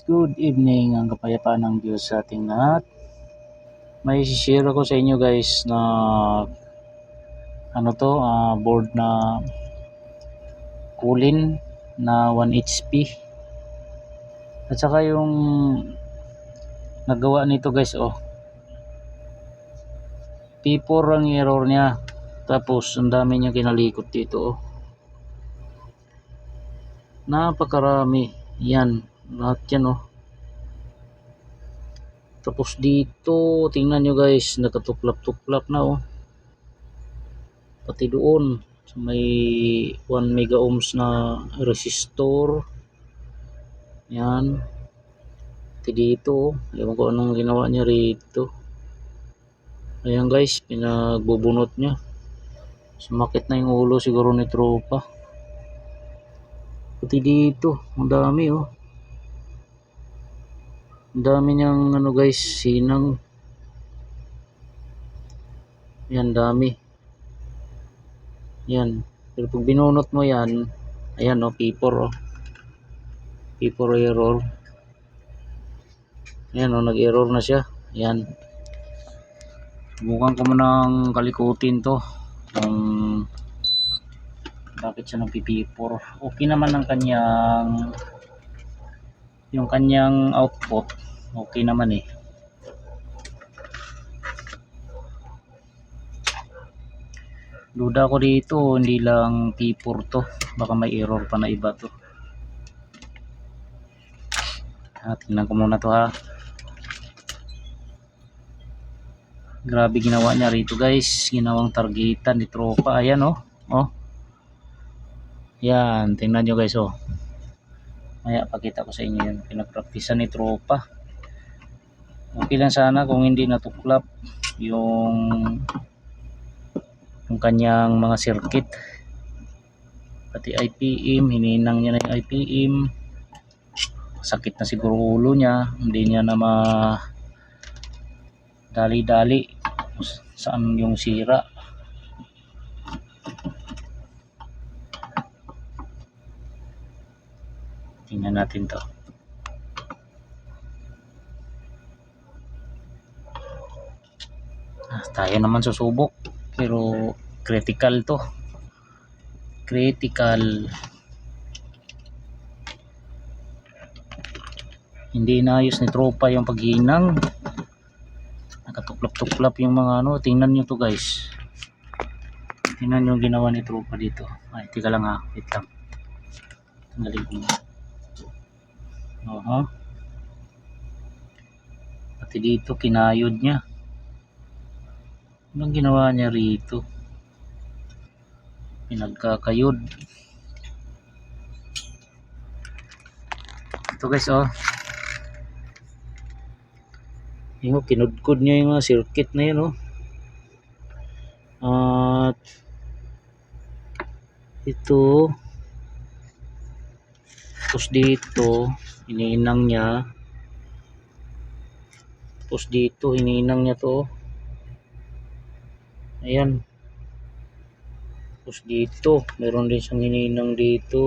Good evening, ang kapayapaan ng Diyos sa ating lahat. May share ako sa inyo guys na ano to, ah, board na kulin na 1 HP. At saka yung nagawa nito guys oh. P4 ang error niya. Tapos ang dami niya kinalikot dito oh. Napakarami. Yan, lahat yan oh. Tapos dito, tingnan nyo guys, nakatuklap-tuklap na oh. Pati doon, sa may 1 mega ohms na resistor. Yan. Pati dito, oh. ewan ko anong ginawa niya rito. Ayan guys, pinagbubunot niya. Sumakit na yung ulo siguro ni tropa. Pati dito, ang dami oh. Dami niyang ano guys, sinang. Yan, dami. Yan. Pero pag binunot mo yan, ayan oh, P4 oh. P4 error. Ayan oh, nag-error na siya. Ayan. Subukan ko munang kalikutin to. Kung bakit siya nag-P4. Okay naman ang kanyang yung kanyang output okay naman eh. Duda ko dito hindi lang P4 to. Baka may error pa na iba to. Ah, tingnan ko muna to ha. Grabe ginawa niya rito guys. Ginawang targetan ni tropa. Ayan oh. Oh. Yan tingnan nyo guys oh Maya pakita ko sa inyo yun. Pinagpraktisan ni tropa. Okay lang sana kung hindi natuklap yung yung kanyang mga circuit. Pati IPM, hininang niya na yung IPM. Sakit na siguro ulo niya. Hindi niya na ma dali-dali saan yung sira. Tingnan natin to. Ah, tayo naman susubok. Pero critical to. Critical. Hindi inayos ni tropa yung paghinang. Nakatuklap-tuklap yung mga ano. Tingnan nyo to guys. Tingnan yung ginawa ni tropa dito. Ay, tika lang ha. Wait lang. Tanggalin ko muna. Oho. Pati dito kinayod niya. Anong ginawa niya rito? Pinagkakayod. Ito guys oh. Yung kinudkod niya yung circuit na yun oh. At ito tapos dito hininang niya. Tapos dito hininang niya to. Ayan. Tapos dito meron din siyang hininang dito.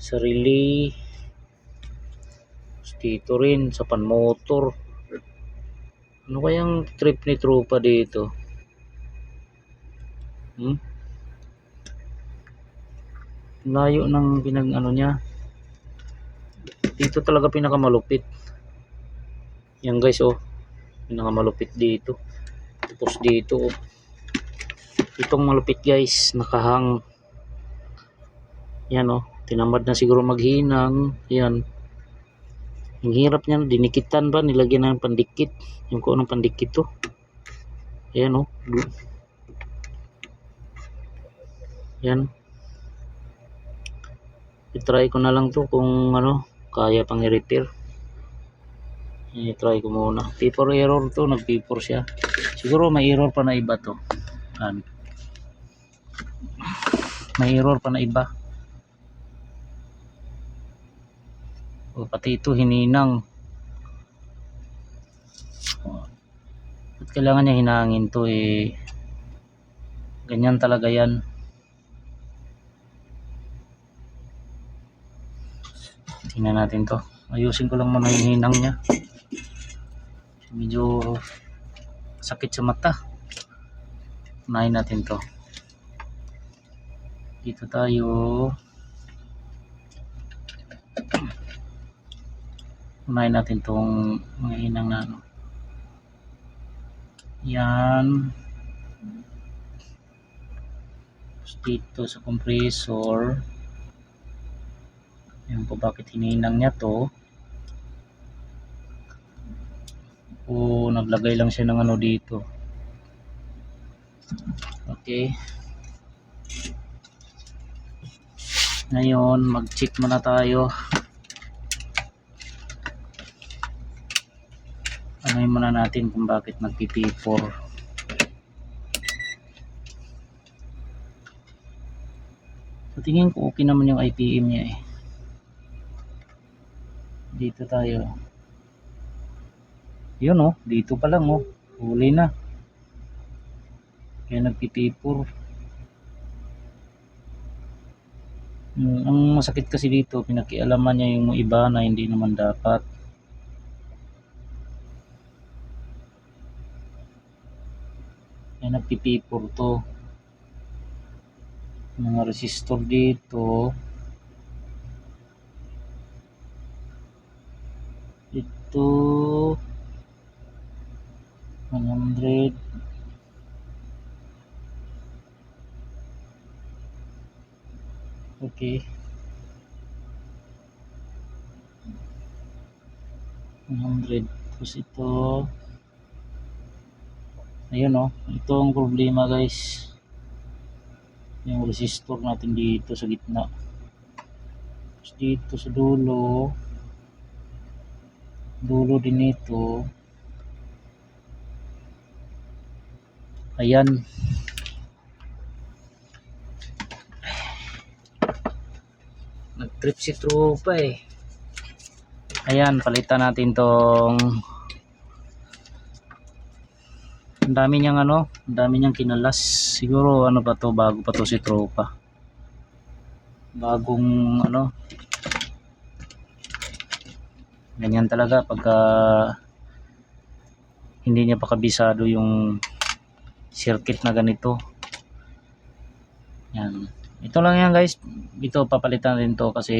Sa relay. Tapos dito rin sa panmotor. Ano kayang trip ni tropa dito? Hmm? layo ng pinag ano niya dito talaga pinakamalupit. Yan guys oh. Pinakamalupit dito. Tapos dito oh. Itong malupit guys nakahang. Yan oh. Tinamad na siguro maghinang. Yan. Ang hirap niya dinikitan ba? Nilagyan ng pandikit. Yung kung anong pandikit to yan oh. Yan. I-try ko na lang to kung ano kaya pang i-repair. I-try ko muna. P4 error to nag P4 siya. Siguro may error pa na iba to. Ano may error pa na iba. O pati ito hininang. At kailangan niya hinangin to eh? Ganyan talaga yan tingnan natin to. Ayusin ko lang muna yung hinang niya. Medyo sakit sa mata. Unahin natin to. Dito tayo. Unahin natin tong mga hinang na ano. Yan. Dito sa compressor yan po bakit hininang niya to? O naglagay lang siya ng ano dito. Okay. Ngayon mag check muna tayo. Ano muna natin kung bakit nagpipipor. Sa tingin ko okay naman yung IPM niya eh dito tayo. Yun oh. Dito pa lang oh. Huli na. Kaya nagpipipor Hmm, ang masakit kasi dito pinakialaman niya yung iba na hindi naman dapat. Kaya nagpipipor to. Mga resistor dito ito. 100 okay. 100 tapos ito. Ayun oh. Ito ang problema guys. Yung resistor natin dito sa gitna. Dito sa dulo dulo din ito ayan. Nag trip si tropa eh. Ayan palitan natin tong ang dami niyang ano ang dami niyang kinalas. Siguro ano ba to bago pa to si tropa bagong ano ganyan talaga pagka hindi niya pa kabisado yung circuit na ganito. Yan. Ito lang yan guys. Ito papalitan rin to kasi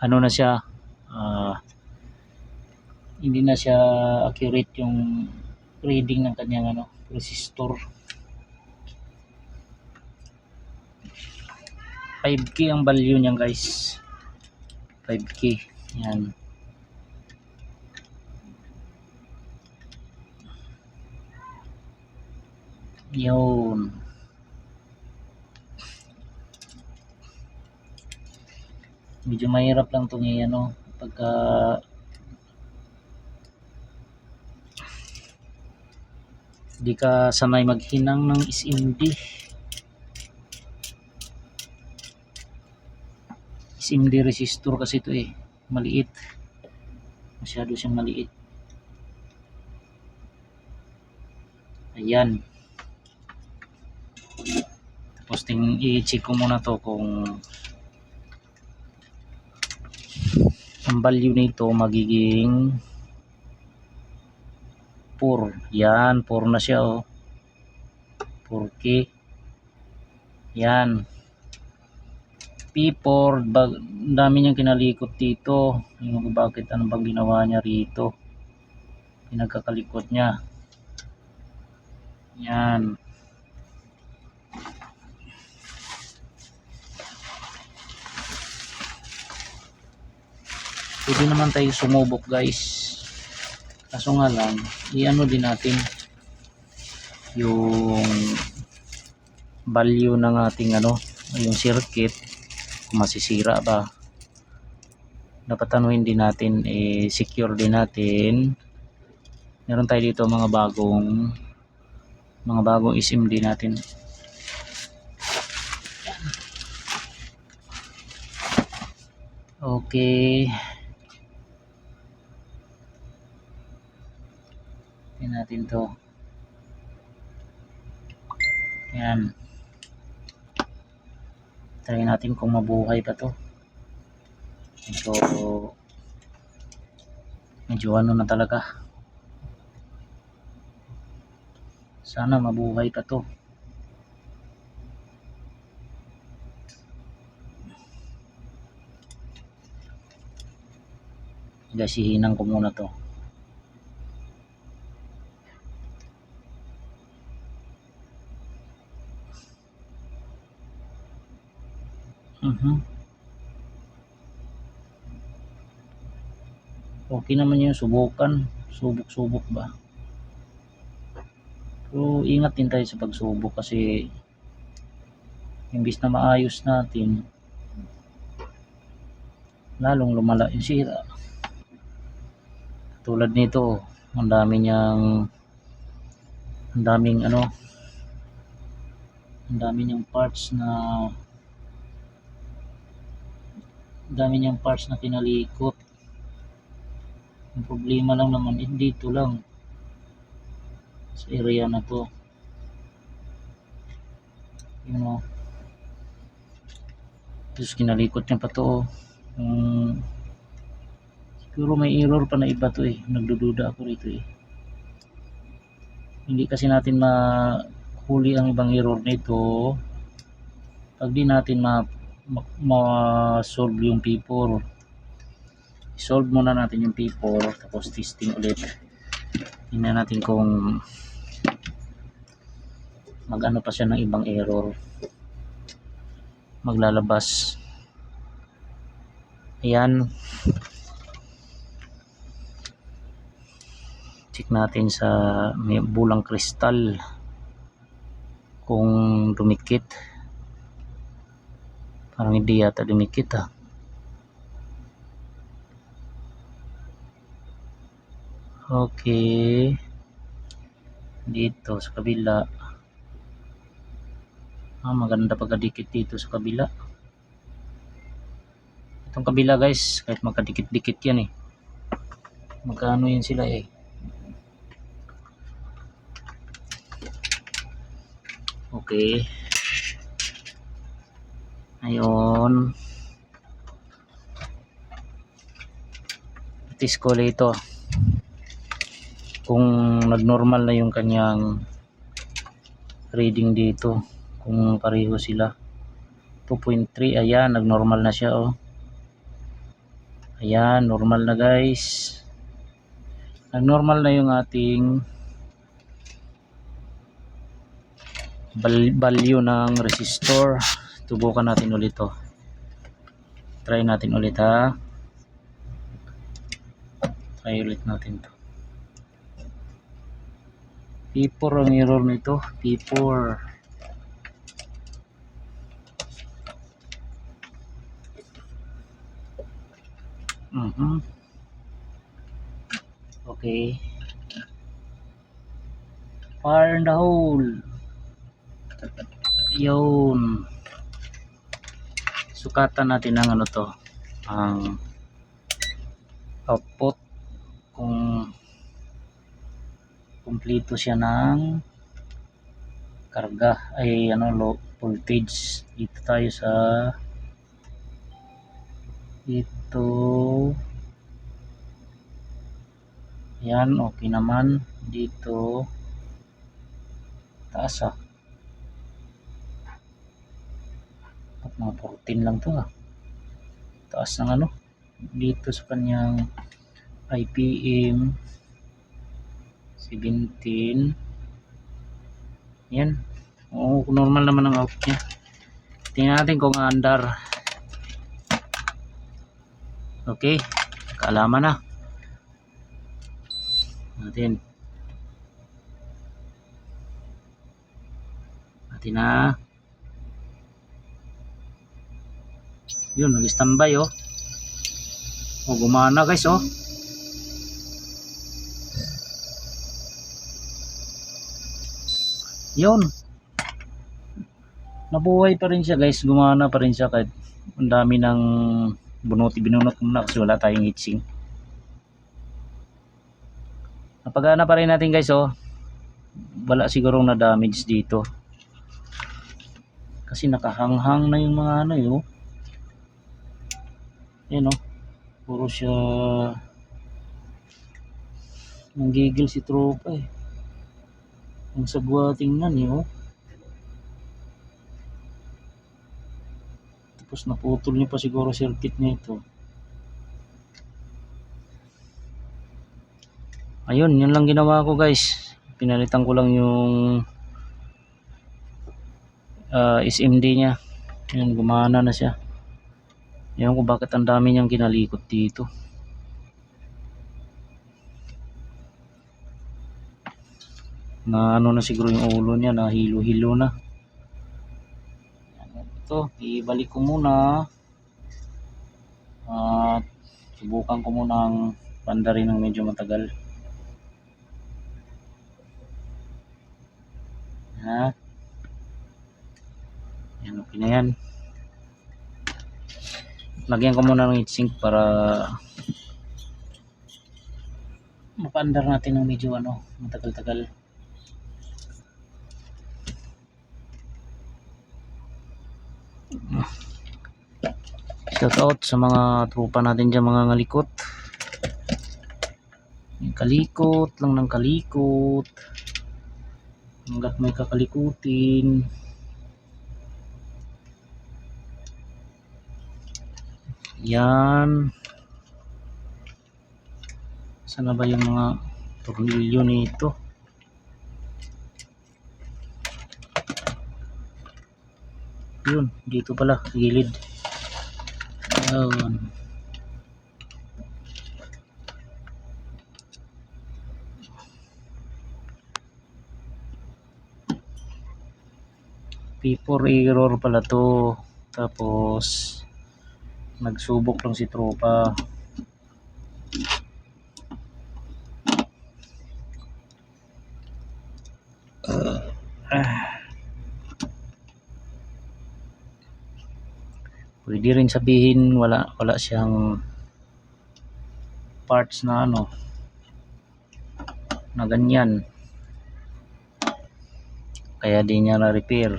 ano na siya ah, hindi na siya accurate yung reading ng kanyang ano resistor. 5k ang value niyan guys. 5k yan. Yun. Medyo mahirap lang itong ano pagka di ka sanay maghinang ng SMD SMD resistor kasi ito eh maliit. Masyado siyang maliit. Ayan. Tapos ting i-check ko muna to kung ang value nito magiging 4 yan 4 na siya oh. 4k yan P4 bag, dami niyang kinalikot dito. Yung bakit ano bang ginawa niya rito? Pinagkakalikot niya. Yan. Pwede naman tayo sumubok guys. Kaso nga lang i-ano din natin yung value ng ating ano yung circuit masisira ba dapat anuhin din natin eh, secure din natin meron tayo dito mga bagong mga bagong SMD natin okay Tingnan natin to. Yan. Try natin kung mabuhay pa to. Ito medyo ano na talaga. Sana mabuhay pa to. Guys hihinang ko muna to Mhm. Okay naman yung subukan. Subok-subok ba? Pero ingat din tayo sa pagsubok kasi imbis na maayos natin lalong lumala yung sira. Tulad nito, ang dami niyang ang daming ano ang dami niyang parts na dami niyang parts na kinalikot ang problema lang naman eh, dito lang. Sa area na to. Yun o tapos kinalikot niya pa to oh. um, siguro may error pa na iba to eh. Nagdududa ako rito eh. Hindi kasi natin mahuli ang ibang error nito. Pag di natin ma ma- ma-solve yung P4 solve muna natin yung P4 tapos testing ulit. Tingnan natin kung mag ano pa siya ng ibang error. Maglalabas. Ayan. Check natin sa may bulang kristal kung dumikit parang hindi yata dumikit ah Okay. Dito sa kabila. Ah, maganda pagkadikit dito sa kabila. Itong kabila guys, kahit magkadikit-dikit yan eh. Magkano yun sila eh. Okay. Ayun. Tis ko ito. Kung nagnormal na yung kanyang reading dito kung pareho sila. 2.3 ayan nagnormal na siya oh. Ayan normal na guys. Nagnormal na yung ating value ng resistor tubukan natin ulit to try natin ulit ha try ulit natin to P4 ang error nito. P4. Mhm. Okay. Fire in the hole. Yun. Sukatan natin ang ano to. Ang output. Kung kumpleto siya ng karga ay ano low voltage. Dito tayo sa ito yan okay naman. Dito. Taas ah at mga 14 lang to ah. Taas ng ano dito sa kanyang IPM 17 yan. Oo normal naman ang out niya. Tingnan natin kung andar. Okay kaalaman na. Natin. Natin na yun nag standby oh. Oh gumana guys oh. Yun. Nabuhay pa rin siya guys. Gumana pa rin siya kahit ang dami ng bunuti binunot muna kasi wala tayong heatsink. Napagana pa rin natin guys oh. Wala sigurong na damage dito. Kasi nakahanghang na yung mga ano yun yan oh puro siya Nanggigil si tropa eh. Ang sagwa tingnan eh oh. Tapos naputol niya pa siguro circuit nito. Ayun, yun lang ginawa ko guys. Pinalitan ko lang yung ah, SMD niya. Yun, gumana na siya. Ewan ko bakit ang dami niyang kinalikot dito. Na ano na siguro yung ulo niya, na hilo-hilo na. Ito, ibalik ko muna. At subukan ko muna ang banda rin ng medyo matagal. Ha? Yan, okay na yan. Lagyan ko muna ng heatsink para mapandar natin ng medyo ano, matagal-tagal. Shout out sa mga tropa natin dyan mga ngalikot. Kalikot lang ng kalikot. Hanggat may kakalikutin. Yan. Sana ba yung mga tornilyo nito? Yun, dito pala, gilid. Ayun. P4 error pala to. Tapos, nagsubok lang si tropa. Pwede rin sabihin wala wala siyang parts na ano na ganyan. Kaya di niya na-repair.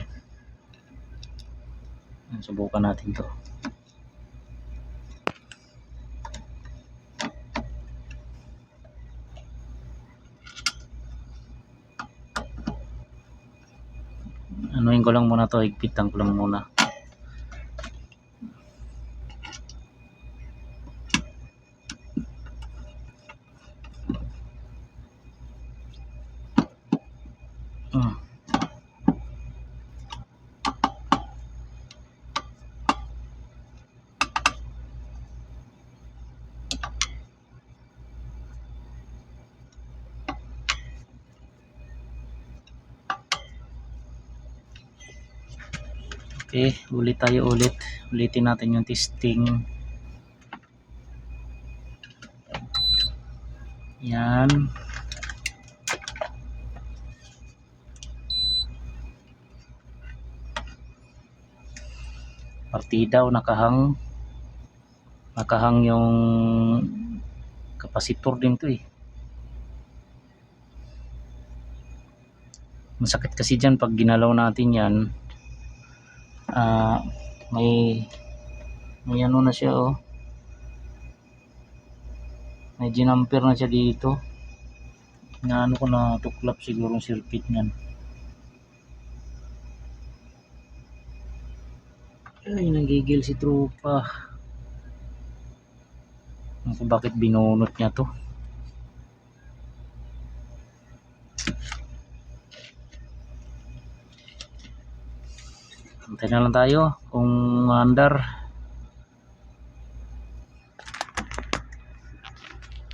Subukan natin to. Ko lang muna to, higpitan ko lang muna. Okay, ulit tayo ulit. Ulitin natin yung testing. Yan. Partida o nakahang nakahang yung kapasitor din to eh. Masakit kasi dyan pag ginalaw natin yan. Ah, may may ano na siya oh. May ginamper na siya dito. Na ano ko na tuklap siguro yung circuit niyan. Ay, nagigil si tropa. Ako bakit binunot niya to? Antay na lang tayo kung andar.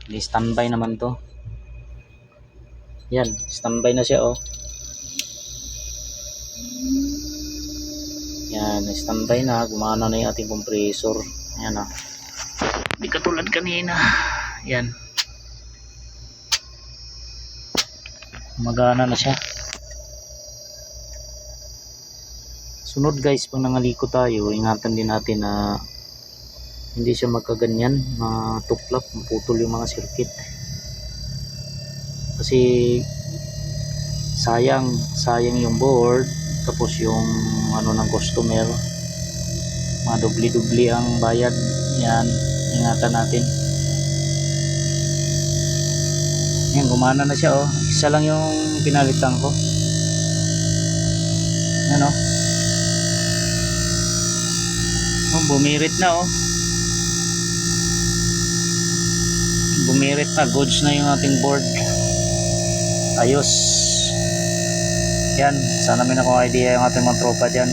Di standby naman to. Yan, standby na siya oh. Yan, standby na. Gumana na yung ating compressor. Yan ah. Di katulad kanina. Yan. Magana na siya. Sunod guys, pag nangaliko tayo, ingatan din natin na hindi siya magkaganyan, matuklap, maputol yung mga circuit. Kasi sayang, sayang yung board, tapos yung ano ng customer, madubli-dubli ang bayad. Yan, ingatan natin. Yan, gumana na siya oh. Isa lang yung pinalitan ko. Ano? Bumirit na oh. Bumirit na. Goods na yung ating board. Ayos. Yan. Sana may nakuha idea yung ating mga tropa dyan.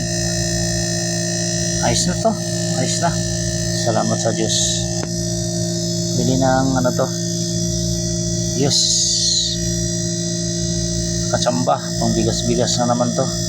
Ayos na to. Ayos na. Salamat sa Diyos. Bili ng ano to. Yes. Kachamba. Pang bigas-bigas na naman to.